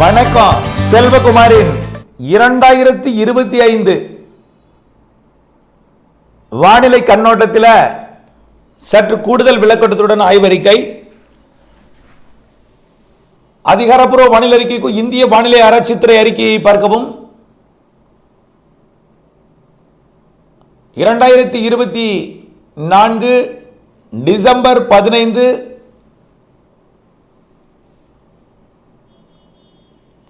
வணக்கம் செல்வகுமாரின் இரண்டாயிரத்தி இருபத்தி ஐந்து வானிலை கண்ணோட்டத்தில் சற்று கூடுதல் விளக்கத்துடன் ஆய்வறிக்கை. அதிகாரப்பூர்வ வானிலை அறிக்கைக்கும் இந்திய வானிலை ஆராய்ச்சித்துறை அறிக்கையை பார்க்கவும். இரண்டாயிரத்தி இருபத்தி நான்கு டிசம்பர் பதினைந்து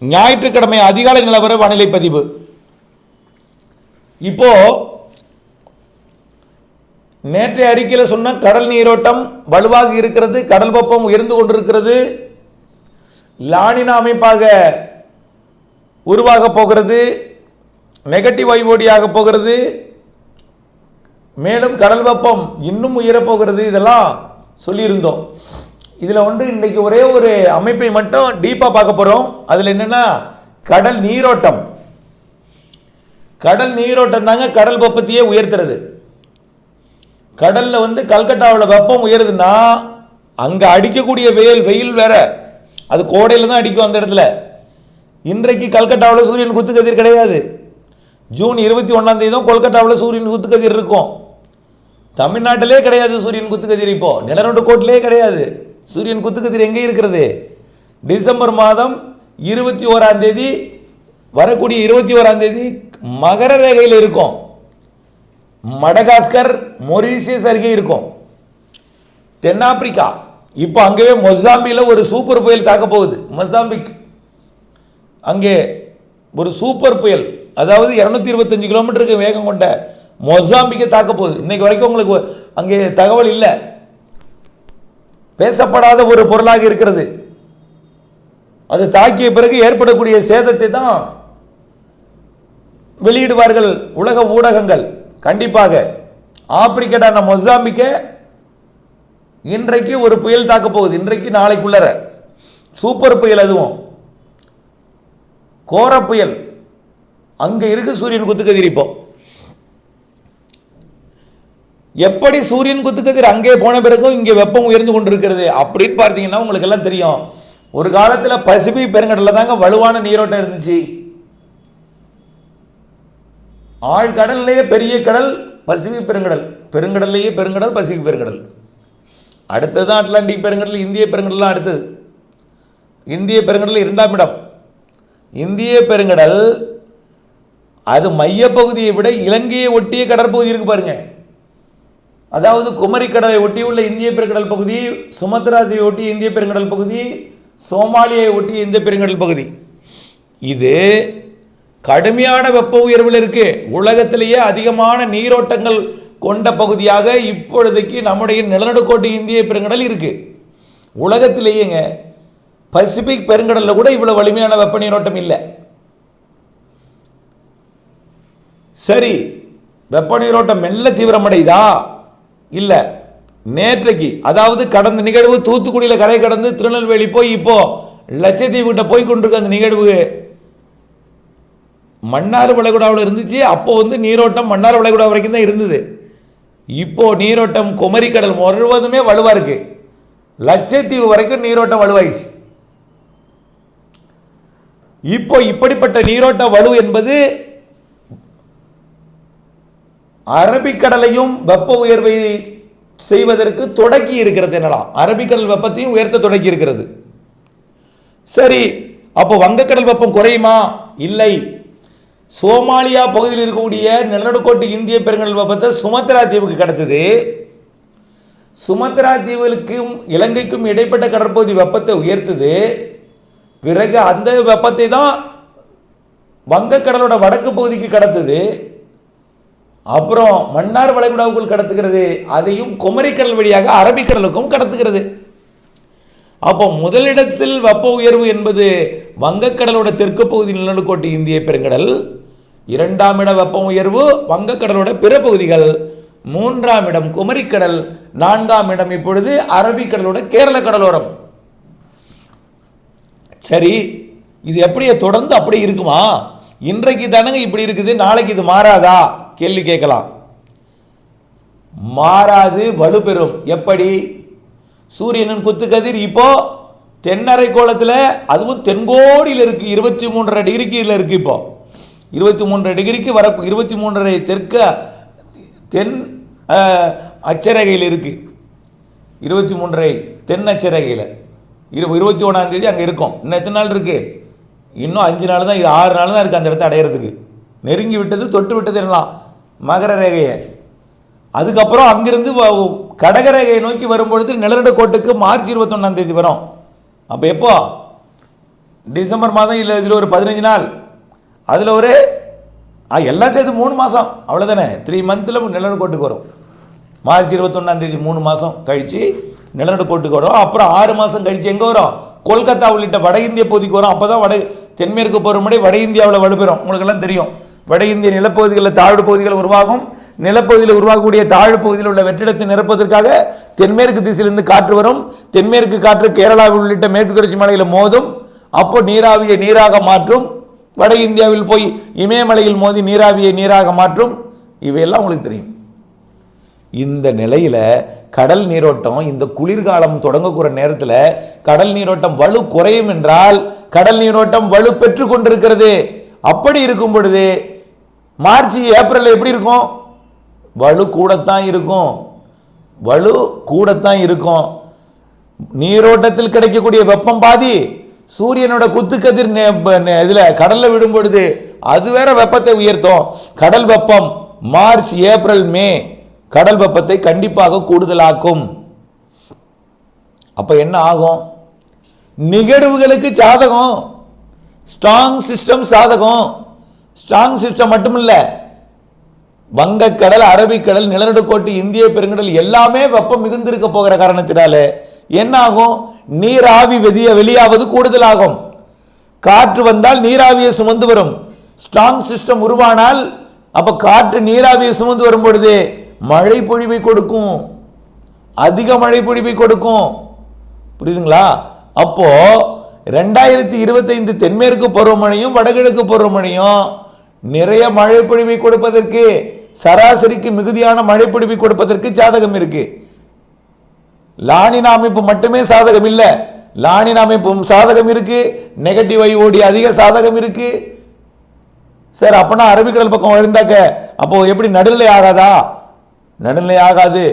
ஞாயிற்றுக்கிழமை அதிகாலை நிலவர வானிலை பதிவு. இப்போ நேற்றைய அறிக்கையில் சொன்ன கடல் நீரோட்டம் வலுவாக இருக்கிறது கடல் வெப்பம் உயர்ந்து கொண்டிருக்கிறது லானினா அமைப்பாக உருவாக போகிறது நெகட்டிவ் ஐஓடியாக போகிறது மேலும் கடல் வெப்பம் இன்னும் உயரப் போகிறது இதெல்லாம் சொல்லியிருந்தோம். இதில் வந்து இன்றைக்கி ஒரே ஒரு அமைப்பை மட்டும் டீப்பாக பார்க்க போகிறோம் அதில் என்னென்னா கடல் நீரோட்டம். கடல் நீரோட்டம் தாங்க கடல் வெப்பத்தையே உயர்த்துறது. கடலில் வந்து கல்கட்டாவில் வெப்பம் உயருதுன்னா அங்கே அடிக்கக்கூடிய வெயில் வெயில் வேற. அது கோடையில் தான் அடிக்கும் அந்த இடத்துல. இன்றைக்கு கல்கட்டாவில் சூரியன் குத்துக்கதிர் கிடையாது. ஜூன் இருபத்தி ஒன்றாம் தேதி தான் கொல்கட்டாவில் சூரியன் குத்துக்கதிர் இருக்கும். தமிழ்நாட்டிலே கிடையாது சூரியன் குத்துக்கதிர் இப்போ. நிலநடுக்கோட்டிலே கிடையாது. சூரியன் குத்துக்கதிர் எங்கே இருக்கிறது? டிசம்பர் மாதம் இருபத்தி ஓராம் தேதி வரக்கூடிய இருபத்தி ஓராம் தேதி மகர ரேகையில் இருக்கும். மடகாஸ்கர் மொரீஷியஸ் அருகே இருக்கும். தென்னாப்பிரிக்கா. இப்போ அங்கேயே மொசாம்பியில் ஒரு சூப்பர் புயல் தாக்க போகுது. மொசாம்பிக். அங்கே ஒரு சூப்பர் புயல் அதாவது இரநூத்தி இருபத்தஞ்சு கிலோமீட்டருக்கு வேகம் கொண்ட மொசாம்பிக்கை தாக்க போகுது. இன்னைக்கு வரைக்கும் உங்களுக்கு அங்கே தகவல் இல்லை. பேசப்படாத ஒரு பொருளாக இருக்கிறது. அது தாக்கிய பிறகு ஏற்படக்கூடிய சேதத்தை தான் வெளியிடுவார்கள் உலக ஊடகங்கள். கண்டிப்பாக ஆப்பிரிக்கடான மொசாம்பிக்க இன்றைக்கு ஒரு புயல் தாக்க போகுது. இன்றைக்கு நாளைக்குள்ளற. சூப்பர் புயல் அதுவும். கோர புயல் அங்கே இருக்கு சூரியன் குத்துக்கதிரிப்போம் இப்போ எப்படி சூரியன் குத்துக்கதிர் அங்கே போன பிறகும் இங்கே வெப்பம் உயர்ந்து கொண்டிருக்கிறது அப்படின்னு பார்த்தீங்கன்னா உங்களுக்கு எல்லாம் தெரியும். ஒரு காலத்தில் பசிபிக் பெருங்கடலில் தாங்க வலுவான நீரோட்டம் இருந்துச்சு. ஆழ்கடல்லையே பெரிய கடல் பசிபிக் பெருங்கடல். பெருங்கடல்லையே பெருங்கடல் பசிபிக் பெருங்கடல். அடுத்தது தான் அட்லாண்டிக் பெருங்கடல் இந்திய பெருங்கடல்லாம் அடுத்தது. இந்திய பெருங்கடல் இரண்டாம் இடம். இந்திய பெருங்கடல் அது மையப்பகுதியை விட இலங்கையை ஒட்டிய கடற்பகுதி இருக்கு பாருங்கள் அதாவது குமரி கடலை ஒட்டியுள்ள இந்திய பெருங்கடல் பகுதி சுமத்ரா தீவை ஒட்டிய இந்திய பெருங்கடல் பகுதி சோமாலியை ஒட்டிய இந்திய பெருங்கடல் பகுதி. இது கடுமையான வெப்ப உயர்வில் இருக்கு. உலகத்திலேயே அதிகமான நீரோட்டங்கள் கொண்ட பகுதியாக இப்பொழுதைக்கு நம்முடைய நிலநடுக்கோட்டு இந்திய பெருங்கடல் இருக்கு. உலகத்திலேயேங்க பசிபிக் பெருங்கடலில் கூட இவ்வளவு வலிமையான வெப்ப நீரோட்டம் இல்லை. சரி வெப்ப நீரோட்டம் மெல்ல தீவிரமடைதா இல்லை. நேற்றைக்கு அதாவது கடந்த நிகழ்வு தூத்துக்குடியில் கரை கடந்து திருநெல்வேலி போய் இப்போ லட்சத்தீவு கிட்ட போய் கொண்டிருக்க அந்த நிகழ்வு. மன்னார் வளைகுடாவில் இருந்துச்சு அப்போ வந்து நீரோட்டம் மன்னார் வளைகுடா வரைக்கும் தான் இருந்தது. இப்போ நீரோட்டம் குமரி கடல் முழுவதுமே வலுவாக இருக்கு. லட்சத்தீவு வரைக்கும் நீரோட்டம் வலுவாயிடுச்சு. இப்போ இப்படிப்பட்ட நீரோட்ட வலு என்பது அரபிக்கடலையும் வெப்ப உயர்வை செய்வதற்கு தொடக்கி இருக்கிறது என்னலாம்? அரபிக்கடல் வெப்பத்தையும் உயர்த்த தொடக்கி இருக்கிறது. சரி அப்போ வங்கக்கடல் வெப்பம் குறையுமா? இல்லை. சோமாலியா பகுதியில் இருக்கக்கூடிய நிலநடுக்கோட்டு இந்திய பெருங்கடல் வெப்பத்தை சுமத்ரா தீவுக்கு கடத்துது. சுமத்ரா தீவுகளுக்கும் இலங்கைக்கும் இடைப்பட்ட கடற்பகுதி வெப்பத்தை உயர்த்துது. பிறகு அந்த வெப்பத்தை தான் வங்கக்கடலோட வடக்கு பகுதிக்கு கடத்துது. அப்புறம் மன்னார் வளைகுடாவுக்குள் கடத்துகிறது அதையும் குமரிக்கடல் வழியாக அரபிக்கடலுக்கும் கடத்துகிறது. அப்போ முதலிடத்தில் வெப்ப உயர்வு என்பது வங்கக்கடலோட தெற்கு பகுதி நிலநடுக்கோட்டு இந்திய பெருங்கடல் இரண்டாம் இட வெப்ப உயர்வு வங்கக்கடலோட பிற பகுதிகள் மூன்றாம் இடம் குமரிக்கடல் நான்காம் இடம் இப்பொழுது அரபிக்கடலோட கேரள கடலோரம். சரி இது எப்படியே தொடர்ந்து அப்படி இருக்குமா? இன்றைக்கு தானங்க இப்படி இருக்குது நாளைக்கு இது மாறாதா? கேள்வி கேட்கலாம். மாறாது வலுப்பெறும். எப்படி? சூரியனின் குத்துக்கதிர் இப்போ தென்னரை கோலத்தில் அதுவும் தென்கோடியில் இருக்குது இருபத்தி மூன்றரை டிகிரிக்கு இருக்குது இப்போ. இருபத்தி மூன்றரை டிகிரிக்கு வர இருபத்தி மூன்றரை தெற்க தென் அச்சரகையில் இருக்குது இருபத்தி மூன்றரை தென் அச்சரகையில். இரு இருபத்தி ஒன்றாந்தேதி அங்கே இருக்கும். இன்னும் எத்தனை நாள் இருக்குது இன்னும் அஞ்சு நாள் தான் இது ஆறு நாள் தான் இருக்குது அந்த இடத்த அடையிறதுக்கு. நெருங்கி விட்டது தொட்டு விட்டது என்னலாம்? மகர ரேகையை. அதுக்கப்புறம் அங்கிருந்து வ- கடகரேகையை நோக்கி வரும்பொழுது நிலநடுக்கோட்டுக்கு மார்ச் இருபத்தொன்னாம் தேதி வரும். அப்போ எப்போ? டிசம்பர் மாதம் இல்லை இதில் ஒரு பதினஞ்சு நாள். அதில் ஒரு ஆ எல்லாம் சேர்த்து மூணு மாதம் அவ்வளோதானே த்ரீ மந்தில் நிலநடுக்கோட்டுக்கு வரும். மார்ச் இருபத்தொன்னாம் தேதி மூணு மாதம் கழித்து நிலநடுக்கோட்டுக்கு வரும். அப்புறம் ஆறு மாதம் கழித்து எங்கே வரும்? கொல்கத்தா உள்ளிட்ட வட இந்திய பகுதிக்கு வரும். அப்போ தான் வட தென்மேற்கு பருவமழை வட இந்தியாவில் வலுப்பெறும். உங்களுக்கெல்லாம் தெரியும். வட இந்திய நிலப்பகுதிகளில் தாழ்வு பகுதிகள் உருவாகும். நிலப்பகுதியில் உருவாகக்கூடிய தாழ்வு பகுதியில் உள்ள வெற்றிடத்தை நிரப்பதற்காக தென்மேற்கு திசையிலிருந்து காற்று வரும். தென்மேற்கு காற்று கேரளாவில் உள்ளிட்ட மேற்கு தொடர்ச்சி மலையில் மோதும். அப்போ நீராவியை நீராக மாற்றும். வட இந்தியாவில் போய் இமயமலையில் மோதி நீராவியை நீராக மாற்றும். இவையெல்லாம் உங்களுக்கு தெரியும். இந்த நிலையில் கடல் நீரோட்டம் இந்த குளிர்காலம் தொடங்கக்கூற நேரத்தில் கடல் நீரோட்டம் வலு குறையும் என்றால் கடல் நீரோட்டம் வலு பெற்று கொண்டிருக்கிறது. அப்படி இருக்கும் பொழுது மார்ச் ஏப்ரல் எப்படி இருக்கும்? வலு கூடத்தான் இருக்கும். வலு கூடத்தான் இருக்கும். நீரோட்டத்தில் கிடைக்கக்கூடிய வெப்பம் பாதி சூரியனோட குத்துக்கதிர் இதில் கடலில் நே- விடும் பொழுது அது வேற வெப்பத்தை உயர்த்தும். கடல் வெப்பம் மார்ச் ஏப்ரல் மே கடல் வெப்பத்தை கண்டிப்பாக கூடுதலாக்கும். அப்போ என்ன ஆகும்? நிகழ்வுகளுக்கு சாதகம். ஸ்ட்ராங் சிஸ்டம் சாதகம். ஸ்ட்ராங் சிஸ்டம் மட்டும் இல்லை வங்கக்கடல் அரபிக்கடல் நிலநடுக்கோட்டு இந்திய பெருங்கடல் எல்லாமே வெப்பம் மிகுந்திருக்க போகிற காரணத்தினால என்ன ஆகும் நீராவி வெளிய வெளியாவது கூடுதலாகும். காற்று வந்தால் நீராவியை சுமந்து வரும். ஸ்ட்ராங் சிஸ்டம் உருவானால் அப்ப காற்று நீராவியை சுமந்து வரும் பொழுது மழை பொழிவை கொடுக்கும். அதிக மழை பொழிவை கொடுக்கும். புரியுதுங்களா? அப்போ ரெண்டாயிரத்தி இருபத்தைந்து தென்மேற்கு பருவமழையும் வடகிழக்கு பருவமழையும் நிறைய மழை பொழிவை கொடுப்பதற்கு சராசரிக்கு மிகுதியான மழை பொழிவை கொடுப்பதற்கு சாதகம் இருக்கு. லானின் அமைப்பு மட்டுமே சாதகம் இல்லை. லானின் அமைப்பும் சாதகம் இருக்கு. நெகட்டிவ் ஐஓடி அதிக சாதகம் இருக்கு. சார் அப்பனா அரபிக்கடல் பக்கம் இருந்தாக்க அப்போ எப்படி நடுநிலை ஆகாதா? நடுநிலை ஆகாது.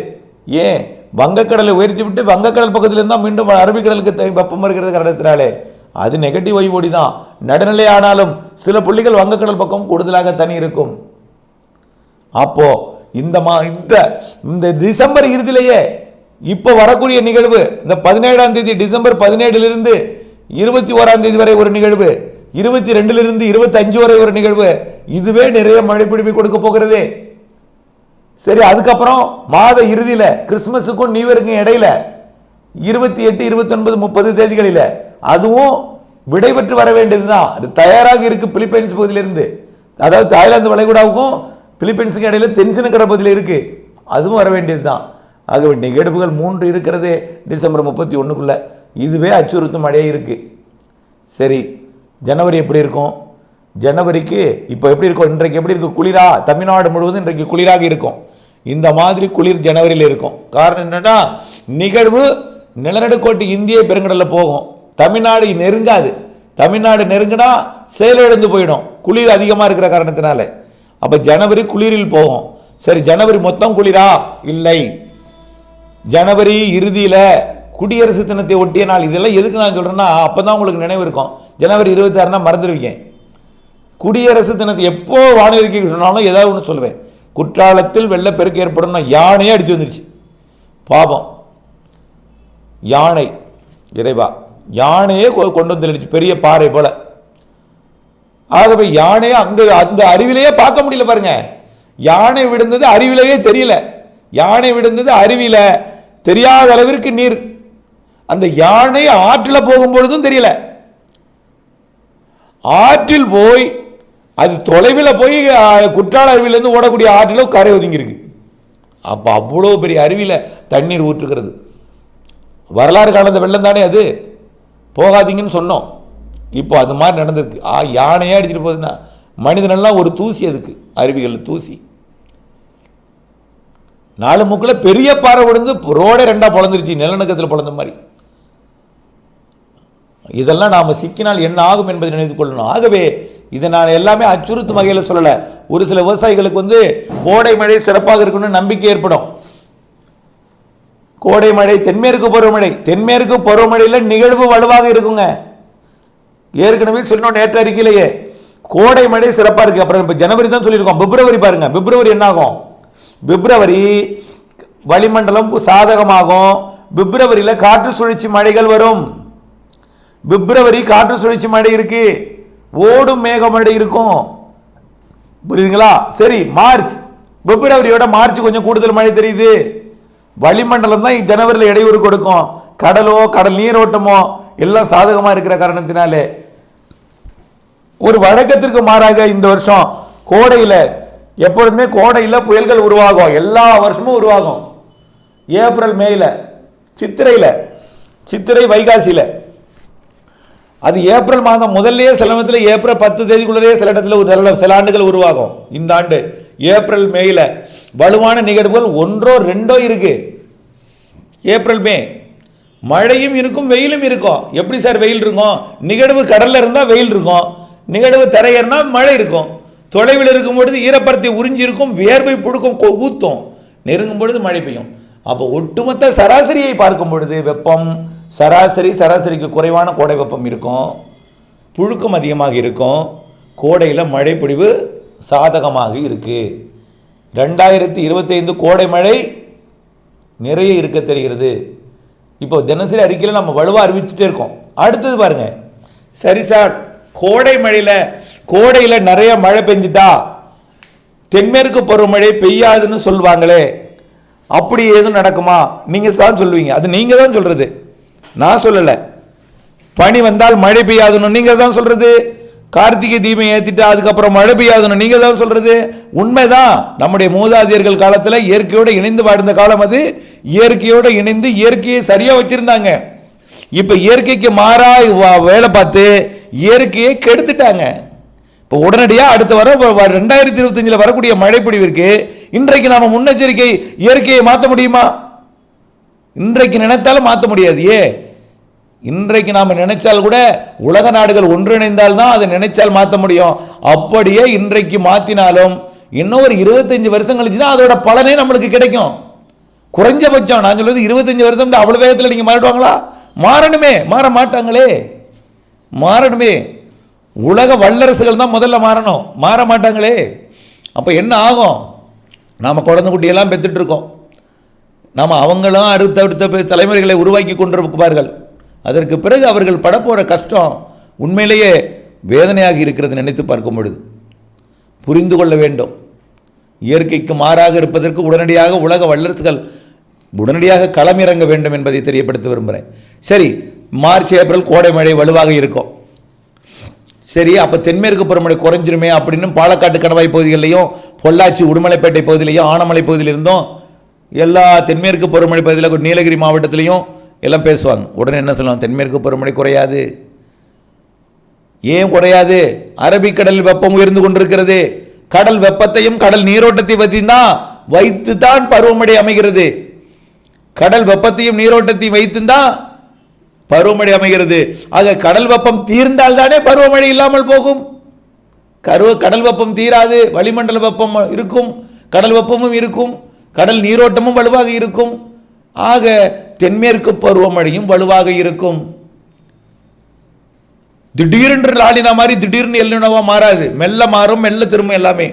ஏன்? வங்கக்கடலை உயர்த்தி விட்டு வங்கக்கடல் பக்கத்தில் இருந்தால் மீண்டும் அரபிக்கடலுக்கு வெப்பம் இருக்கிறது காரணத்தினாலே. அது நெகட்டிவ் வைவோடி தான். நடுநிலை ஆனாலும் சில புள்ளிகள் வங்கக்கடல் பக்கம் கூடுதலாக தனி இருக்கும். அப்போ இந்த மா இந்த இந்த டிசம்பர் இறுதியிலேயே இப்போ வரக்கூடிய நிகழ்வு இந்த பதினேழாம் தேதி டிசம்பர் பதினேழுலிருந்து இருபத்தி ஓராம் தேதி வரை ஒரு நிகழ்வு இருபத்தி ரெண்டிலிருந்து இருபத்தி அஞ்சு வரை ஒரு நிகழ்வு இதுவே நிறைய மழை பிடிப்பு கொடுக்க போகிறது. சரி அதுக்கப்புறம் மாத இறுதியில் கிறிஸ்மஸுக்கும் நியூ இயருக்கும் இடையில இருபத்தி எட்டு இருபத்தொன்பது முப்பது தேதிகளில் அதுவும் விடைபெற்று வர வேண்டியதுதான். அது தயாராக இருக்கு பிலிப்பைன்ஸ் பகுதியிலிருந்து. அதாவது தாய்லாந்து வளைகுடாவுக்கும் பிலிப்பைன்ஸுக்கும் இடையில தென்சினக்கரை பகுதியில் இருக்கு. அதுவும் வர வேண்டியது தான் ஆகவே நிகழ்வுகள் மூன்று இருக்கிறது டிசம்பர் முப்பத்தி ஒன்றுக்குள்ள இதுவே அச்சுறுத்தும் மழையே இருக்கு. சரி ஜனவரி எப்படி இருக்கும்? ஜனவரிக்கு இப்போ எப்படி இருக்கும்? இன்றைக்கு எப்படி இருக்கும் குளிரா? தமிழ்நாடு முழுவதும் இன்றைக்கு குளிராக இருக்கும். இந்த மாதிரி குளிர் ஜனவரியில் இருக்கும். காரணம் என்னென்னா நிகழ்வு நிலநடுக்கோட்டு இந்திய பெருங்கடலில் போகும். தமிழ்நாடு நெருங்காது. தமிழ்நாடு நெருங்கினா செயலிழந்து போயிடும். குளிர் அதிகமாக இருக்கிற காரணத்தினால. அப்போ ஜனவரி குளிரில் போகும். சரி ஜனவரி மொத்தம் குளிரா? இல்லை. ஜனவரி இறுதியில் குடியரசு தினத்தை ஒட்டிய நாள். இதெல்லாம் எதுக்கு நான் சொல்கிறேன்னா அப்போ தான் உங்களுக்கு நினைவு இருக்கும். ஜனவரி இருபத்தாறுனா மறந்துடுவீங்க. குடியரசு தினத்தை எப்போ வானிலை சொன்னாலும் ஏதாவது ஒன்று சொல்லுவேன். குற்றாலத்தில் வெள்ளப்பெருக்கு ஏற்படும்னா யானையே அடித்து வந்துருச்சு. பாபம் யானை. இறைவா. யானையே கொ- கொண்டு வந்துடுச்சு பெரிய பாறை போல. ஆகவே யானையை அங்கே அந்த அருவிலேயே பார்க்க முடியல பாருங்க. யானை விழுந்தது அருவிலேயே தெரியல. யானை விழுந்தது அருவியில் தெரியாத அளவிற்கு நீர். அந்த யானை ஆற்றில் போகும்பொழுதும் தெரியல. ஆற்றில் போய் அது தொலைவில் போய் குற்றால அருவியிலேருந்து ஓடக்கூடிய ஆற்றில் கரை ஒதுங்கியிருக்கு. அப்போ அவ்வளோ பெரிய அருவியில் தண்ணீர் ஊற்றுகிறது. வரலாறு காணாத வெள்ளம் தானே அது. போகாதீங்கன்னு சொன்னோம். இப்போ அது மாதிரி நடந்திருக்கு. ஆ யானையாக அடிச்சுட்டு போகுதுன்னா மனிதனெல்லாம் ஒரு தூசி அதுக்கு அருவிகளில் தூசி. நாலு மூக்கில் பெரிய பாறை விழுந்து ரோடே ரெண்டாக பொழந்துருச்சு நிலநடுக்கத்தில் பொழந்த மாதிரி. இதெல்லாம் நாம் சிக்கினால் என்ன ஆகும் என்பதை நினைத்து கொள்ளணும். ஆகவே இதை நான் எல்லாமே அச்சுறுத்தும் வகையில் சொல்லலை. ஒரு சில விவசாயிகளுக்கு வந்து கோடை மழை சிறப்பாக இருக்கணும்னு நம்பிக்கை ஏற்படும். கோடை மழை தென்மேற்கு பருவமழை. தென்மேற்கு பருவமழையில் நிகழ்வு வலுவாக இருக்குங்க. ஏற்கனவே சொன்னோம் நேற்று அறிக்கையிலேயே. கோடை மழை சிறப்பாக இருக்குது அப்புறம் இப்போ ஜனவரி தான் சொல்லியிருக்கோம். பிப்ரவரி பாருங்கள் பிப்ரவரி என்ன ஆகும் பிப்ரவரி வளிமண்டலம் சாதகமாகும். பிப்ரவரியில் காற்று சுழற்சி மழைகள் வரும். பிப்ரவரி காற்று சுழற்சி மழை இருக்கு. ஓடும் மேகமழை இருக்கும். புரியுதுங்களா? சரி மார்ச். பிப்ரவரியோட மார்ச் கொஞ்சம் கூடுதல் மழை தெரியுது. வளிமண்டலம் தான் ஜனவரியில் இடையூறு கொடுக்கும். கடலோ கடல் நீரோட்டமோ எல்லாம் சாதகமாக இருக்கிற காரணத்தினாலே. ஒரு வழக்கத்திற்கு மாறாக இந்த வருஷம் கோடையில் எப்பொழுதுமே கோடையில் புயல்கள் உருவாகும். எல்லா வருஷமும் உருவாகும். ஏப்ரல் மேயில் சித்திரையில் சித்திரை வைகாசியில். அது ஏப்ரல் மாதம் முதல்லையே சில ஏப்ரல் பத்து தேதிக்குள்ளேயே சில இடத்துல ஒரு நல்ல சில ஆண்டுகள் உருவாகும். இந்த ஆண்டு ஏப்ரல் மேயில் வலுவான நிகழ்வுகள் ஒன்றோ ரெண்டோ இருக்கு. April May. மழையும் இருக்கும் வெயிலும் இருக்கும். எப்படி சார் வெயில் இருக்கும்? நிகழ்வு கடலில் இருந்தால் வெயில் இருக்கும். நிகழ்வு தரையேறினா மழை இருக்கும். தொலைவில் இருக்கும் பொழுது ஈரப்பரத்தை உறிஞ்சிருக்கும் இருக்கும் வேர்வை ஊத்தும். நெருங்கும் பொழுது மழை பெய்யும். அப்போ ஒட்டுமொத்த சராசரியை பார்க்கும் பொழுது வெப்பம் சராசரி சராசரிக்கு குறைவான கோடை வெப்பம் இருக்கும். புழுக்கம் அதிகமாக இருக்கும். கோடையில் மழை பொழிவு சாதகமாக இருக்குது ரெண்டாயிரத்தி இருபத்தைந்து கோடை மழை நிறைய இருக்க தெரிகிறது. இப்போ தினசரி அறிக்கையில் நம்ம வலுவாக அறிவிச்சுட்டே இருக்கோம். அடுத்தது பாருங்கள் சரி சார் கோடை மழையில் கோடையில் நிறைய மழை பெஞ்சிட்டா தென்மேற்கு பருவமழை பெய்யாதுன்னு சொல்லுவாங்களே அப்படி எதுவும் நடக்குமா? நீங்கள் தான் சொல்லுவீங்க. அது நீங்கள் தான் சொல்கிறது நான் சொல்லலை. பனி வந்தால் மழை பெய்யாதுன்னு நீங்கள் தான் சொல்கிறது கார்த்திகை தீபம் ஏற்றிட்டு அதுக்கப்புறம் மழை பெய்யாதுன்னு நீங்கள் தான் சொல்கிறது உண்மைதான். நம்முடைய மூதாதையர்கள் காலத்தில் இயற்கையோடு இணைந்து வாழ்ந்த காலம் அது. இயற்கையோடு இணைந்து இயற்கையை சரியாக வச்சுருந்தாங்க. இப்போ இயற்கைக்கு மாறா வேலை பார்த்து இயற்கையை கெடுத்துட்டாங்க. இப்போ உடனடியாக அடுத்த வர ரெண்டாயிரத்தி இருபத்தஞ்சில் வரக்கூடிய மழைப்பொழிவிற்கு இன்றைக்கு நாம் முன்னெச்சரிக்கை இயற்கையை மாற்ற முடியுமா? இன்றைக்கு நினைத்தாலும் மாற்ற முடியாது ஏ இன்றைக்கு நாம் நினைச்சால் கூட உலக நாடுகள் ஒன்றிணைந்தால் தான் அதை நினைச்சால் மாற்ற முடியும். அப்படியே இன்றைக்கு மாற்றினாலும் இன்னும் ஒரு இருபத்தஞ்சு வருஷம் கழிச்சு தான் அதோட பலனே நம்மளுக்கு கிடைக்கும். குறைஞ்சபட்சம் நான் சொல்வது இருபத்தஞ்சு வருஷம் அவ்வளோ வேகத்தில் நீங்கள் மாறிடுவாங்களா? மாறணுமே மாற மாட்டாங்களே. மாறணுமே. உலக வல்லரசுகள் தான் முதல்ல மாறணும். மாற மாட்டாங்களே. அப்போ என்ன ஆகும்? நாம் குழந்தை குட்டியெல்லாம் பெற்றுட்ருக்கோம் இருக்கோம். நாம் அவங்களும் அடுத்த அடுத்த தலைமுறைகளை உருவாக்கி கொண்டிருப்பார்கள். அதற்கு பிறகு அவர்கள் படப்போகிற கஷ்டம் உண்மையிலேயே வேதனையாக இருக்கிறது நினைத்து பார்க்கும் பொழுது. புரிந்து கொள்ள வேண்டும். இயற்கைக்கு மாறாக இருப்பதற்கு உடனடியாக உலக வல்லரசுகள் உடனடியாக களமிறங்க வேண்டும் என்பதை தெரியப்படுத்த விரும்புகிறேன். சரி மார்ச் ஏப்ரல் கோடை மழை வலுவாக இருக்கும். சரி அப்போ தென்மேற்கு பருவமழை குறைஞ்சிருமே அப்படின்னு பாலக்காட்டு கணவாய் பகுதிகளிலையும் பொள்ளாச்சி உடுமலைப்பேட்டை பகுதியிலையும் ஆனமலை பகுதியில் இருந்தும் எல்லா தென்மேற்கு பருவமழை பகுதியில் நீலகிரி மாவட்டத்திலையும் எல்லாம் பேசுவாங்க. உடனே என்ன சொல்லுவாங்க? தென்மேற்கு பருவமழை குறையாது. ஏன் குறையாது? அரபிக்கடல் வெப்பம் உயர்ந்து கொண்டிருக்கிறது. கடல் வெப்பத்தையும் கடல் நீரோட்டத்தை பற்றி தான் வைத்து தான் பருவமழை அமைகிறது. கடல் வெப்பத்தையும் நீரோட்டத்தையும் வைத்து தான் பருவமழை அமைகிறது. ஆக கடல் வெப்பம் தீர்ந்தால் தானே பருவமழை இல்லாமல் போகும். கருவ கடல் வெப்பம் தீராது. வளிமண்டல வெப்பம் இருக்கும். கடல் வெப்பமும் இருக்கும். கடல் நீரோட்டமும் வலுவாக இருக்கும். ஆக தென்மேற்கு பருவமழையும் வலுவாக இருக்கும். திடீரென்று லாலினா மாதிரி திடீர்னு எல்லினவா மாறாது. மெல்ல மாறும் மெல்ல திரும்பும் எல்லாமே.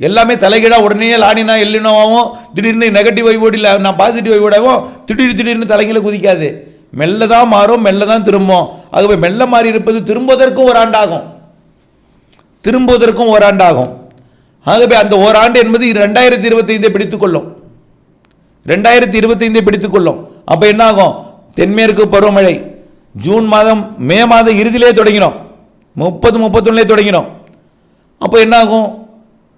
எல்லாமே தலைகீழாக உடனே லானினா எல்லினோவாவும் திடீர்னு நெகட்டிவ் வைவோடில் நான் பாசிட்டிவ் வைவோடாவும் திடீர் திடீர்னு தலைகீழ குதிக்காது. மெல்ல தான் மாறும் மெல்ல தான் திரும்பும். ஆகவே மெல்ல மாறி இருப்பது திரும்புவதற்கும் ஒரு ஆண்டாகும். திரும்புவதற்கும் ஓராண்டாகும் ஆகவே அந்த ஓராண்டு என்பது ரெண்டாயிரத்தி இருபத்தைந்தை பிடித்துக்கொள்ளும் ரெண்டாயிரத்தி இருபத்தைந்தை பிடித்துக்கொள்ளும். அப்போ என்ன ஆகும் தென்மேற்கு பருவமழை. ஜூன் மாதம் மே மாதம் இறுதியிலே தொடங்கினோம் முப்பது முப்பத்தொன்னுலே தொடங்கினோம் அப்போ என்ன ஆகும்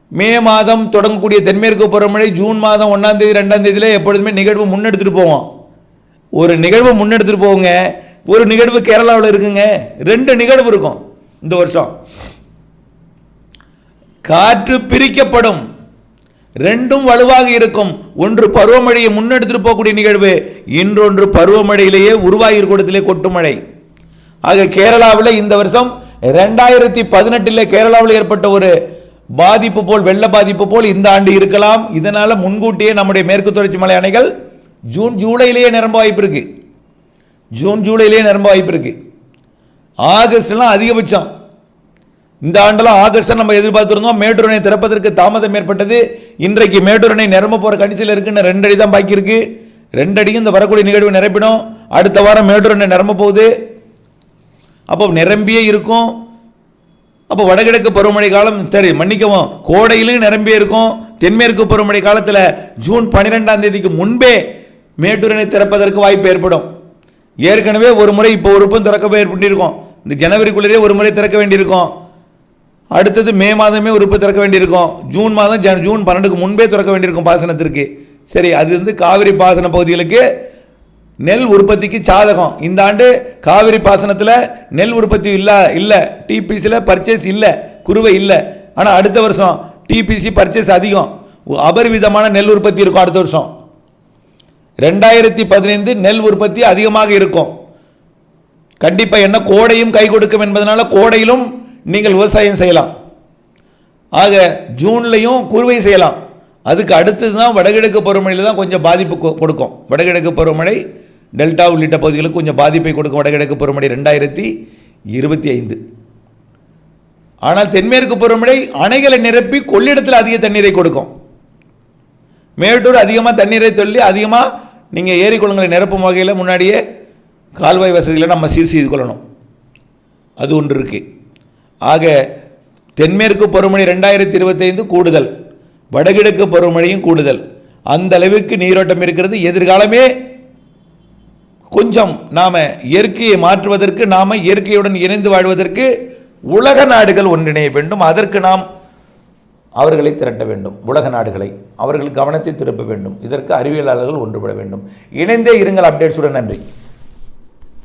மே மாதம் தொடங்கக்கூடிய தென்மேற்கு பருவமழை ஜூன் மாதம் ஒன்றாம் தேதி ரெண்டாம் எப்பொழுதுமே நிகழ்வு முன்னெடுத்துட்டு போவோம். ஒரு நிகழ்வு முன்னெடுத்துட்டு போவோங்க. ஒரு நிகழ்வு கேரளாவில் இருக்குங்க. ரெண்டு நிகழ்வு இருக்கும் இந்த வருஷம். காற்று பிரிக்கப்படும். ரெண்டும் வலுவாக இருக்கும். ஒன்று பருவமழையை முன்னெடுத்துட்டு போகக்கூடிய நிகழ்வு இன்றொன்று பருவமழையிலேயே உருவாகி கூடத்திலே கொட்டும் மழை. ஆக கேரளாவில் இந்த வருஷம் ரெண்டாயிரத்தி பதினெட்டில் கேரளாவில் ஏற்பட்ட ஒரு பாதிப்பு போல் வெள்ள பாதிப்பு போல் இந்த ஆண்டு இருக்கலாம். இதனால் முன்கூட்டியே நம்முடைய மேற்கு தொடர்ச்சி மலை அணைகள் ஜூன் ஜூலையிலேயே நிரம்ப வாய்ப்பு இருக்கு. ஜூன் ஜூலையிலேயே நிரம்ப வாய்ப்பு இருக்கு. ஆகஸ்ட்லாம் அதிகபட்சம். இந்த ஆண்டெல்லாம் ஆகஸ்ட் நம்ம எதிர்பார்த்துருந்தோம் மேட்டூர் அணை திறப்பதற்கு தாமதம் ஏற்பட்டது. இன்றைக்கு மேட்டூர் அணை நிரம்ப போகிற கண்டிச்சில் இருக்குன்னு ரெண்டு அடி தான் பாக்கி இருக்கு. ரெண்டு அடியும் இந்த வரக்கூடிய நிகழ்வு நிரப்பிடும். அடுத்த வாரம் மேட்டூர் அணை நிரம்ப போகுது. அப்போ நிரம்பியே இருக்கும். அப்போ வடகிழக்கு பருவமழை காலம் சரி மன்னிக்கவும் கோடையிலும் நிரம்பியே இருக்கும். தென்மேற்கு பருவமழை காலத்தில் ஜூன் பன்னிரெண்டாம் தேதிக்கு முன்பே மேட்டூர் அணை திறப்பதற்கு வாய்ப்பு ஏற்படும். ஏற்கனவே ஒரு முறை இப்போ ஒரு உறுப்பும் திறக்க ஏற்பட்டிருக்கும் இந்த ஜனவரிக்குள்ளேயே ஒரு முறை திறக்க வேண்டியிருக்கும். அடுத்தது மே மாதமே உறுப்பு திறக்க வேண்டியிருக்கும். ஜூன் மாதம் ஜன் ஜூன் பன்னெண்டுக்கு முன்பே திறக்க வேண்டியிருக்கும் பாசனத்திற்கு. சரி அது வந்து காவிரி பாசன பகுதிகளுக்கு நெல் உற்பத்திக்கு சாதகம். இந்த ஆண்டு காவிரி பாசனத்தில் நெல் உற்பத்தி இல்லை இல்லை. டிபிசியில் பர்ச்சேஸ் இல்லை. குறுவை இல்லை. ஆனால் அடுத்த வருஷம் டிபிசி பர்ச்சேஸ் அதிகம். அபரிவிதமான நெல் உற்பத்தி இருக்கும் அடுத்த வருஷம். ரெண்டாயிரத்தி பதினைந்து நெல் உற்பத்தி அதிகமாக இருக்கும். கண்டிப்பாக என்ன கோடையும் கை கொடுக்கும் என்பதனால கோடையிலும் நீங்கள் விவசாயம் செய்யலாம். ஆக ஜூன்லையும் குறுவை செய்யலாம். அதுக்கு அடுத்தது தான் வடகிழக்கு பருவமழையில் தான் கொஞ்சம் பாதிப்பு கொ- கொடுக்கும். வடகிழக்கு பருவமழை டெல்டா உள்ளிட்ட பகுதிகளுக்கு கொஞ்சம் பாதிப்பை கொடுக்கும். வடகிழக்கு பருவமழை ரெண்டாயிரத்தி இருபத்தி ஐந்து. ஆனால் தென்மேற்கு பருவமழை அணைகளை நிரப்பி கொள்ளிடத்தில் அதிக தண்ணீரை கொடுக்கும். மேட்டூர் அதிகமாக தண்ணீரை சொல்லி அதிகமாக நீங்கள் ஏரி குளங்களை நிரப்பும் வகையில் முன்னாடியே கால்வாய் வசதிகளை நம்ம சீர் செய்து கொள்ளணும். அது ஒன்று இருக்குது ஆக தென்மேற்கு பருவமழை ரெண்டாயிரத்தி இருபத்தைந்து கூடுதல் வடகிழக்கு பருவமழையும் கூடுதல். அந்த அளவுக்கு நீரோட்டம் இருக்கிறது. எதிர்காலமே கொஞ்சம் நாம் இயற்கையை மாற்றுவதற்கு நாம் இயற்கையுடன் இணைந்து வாழ்வதற்கு உலக நாடுகள் ஒன்றிணைய வேண்டும். அதற்கு நாம் அவர்களை திரட்ட வேண்டும். உலக நாடுகளை அவர்கள் கவனத்தை திருப்ப வேண்டும். இதற்கு அறிவியலாளர்கள் ஒன்றுபட வேண்டும். இணைந்தே இருங்கள். அப்டேட்ஸுடன் நன்றி.